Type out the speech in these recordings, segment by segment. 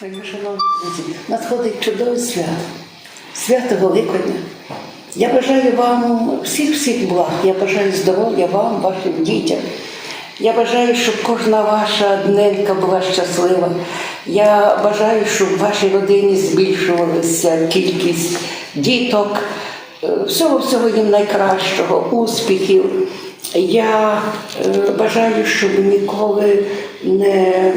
Шановні друзі, надходить чудове свято, свято Великодня. Я бажаю вам всіх всіх благ. Я бажаю здоров'я вам, вашим дітям. Я бажаю, щоб кожна ваша дненька була щаслива. Я бажаю, щоб в вашій родині збільшувалася кількість діток, Е, всього всього їм найкращого, успіхів. Я е, бажаю, щоб ніколи не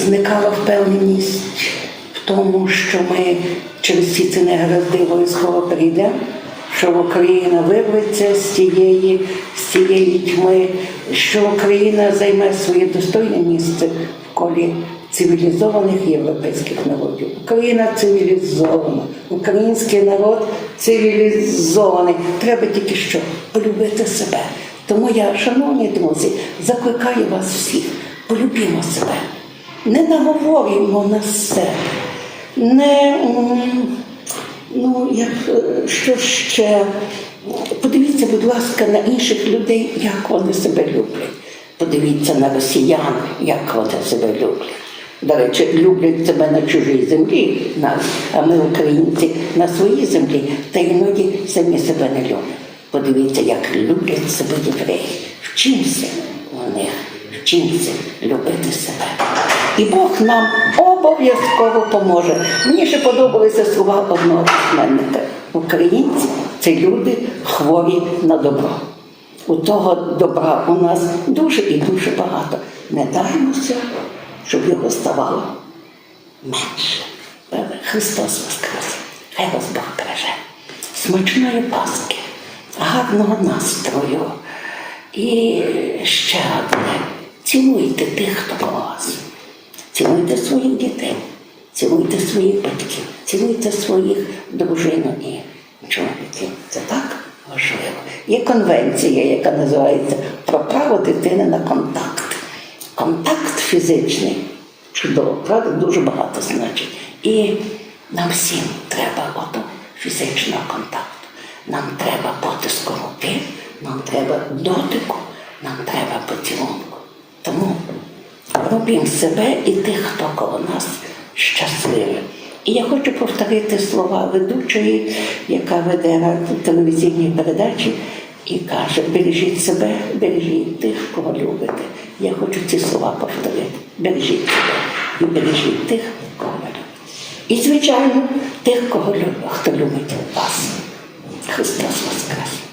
зникала впевненість в тому, що ми через всі ці негаразди обов'язково прийдемо, що Україна вирветься з цієї, з цієї тьми, що Україна займе своє достойне місце в колі цивілізованих європейських народів. Україна цивілізована, український народ цивілізований. Треба тільки що полюбити себе. Тому я, шановні друзі, закликаю вас всіх, полюбімо себе. Не наговорюємо на себе, не ну, як, е, що ще. Подивіться, будь ласка, на інших людей, як вони себе люблять. Подивіться на росіян, як вони себе люблять. До речі, люблять себе на чужій землі, нас, а ми, українці, на своїй землі, та іноді самі себе не люблять. Подивіться, як люблять себе євреї. Вчимося у них, вчимося любити себе. І Бог нам обов'язково поможе. Мені ще подобалися слова одного письменника. Українці це люди хворі на добро. У того добра у нас дуже і дуже багато. Не даймося, щоб його ставало менше. Христос Воскрес! Хай вас Бог береже. Смачної Пасхи, гарного настрою. І ще одне. Цілуйте тих, хто коло вас. Цілуйте своїх дітей, цілуйте своїх батьків, цілуйте своїх дружин і чоловіків. Це так важливо. Є конвенція, яка називається про право дитини на контакт. Контакт фізичний чудово, правда, дуже багато значить. І нам всім треба ото фізичного контакту. Нам треба потиску руки, нам треба дотику, нам треба поцілунку. Робимо себе і тих, хто коло нас щасливі. І я хочу повторити слова ведучої, яка веде телевізійні передачі, і каже: бережіть себе, бережіть тих, кого любите. Я хочу ці слова повторити. Бережіть себе і бережіть тих, кого любите. І, звичайно, тих, кого хто любить вас. Христос Воскрес!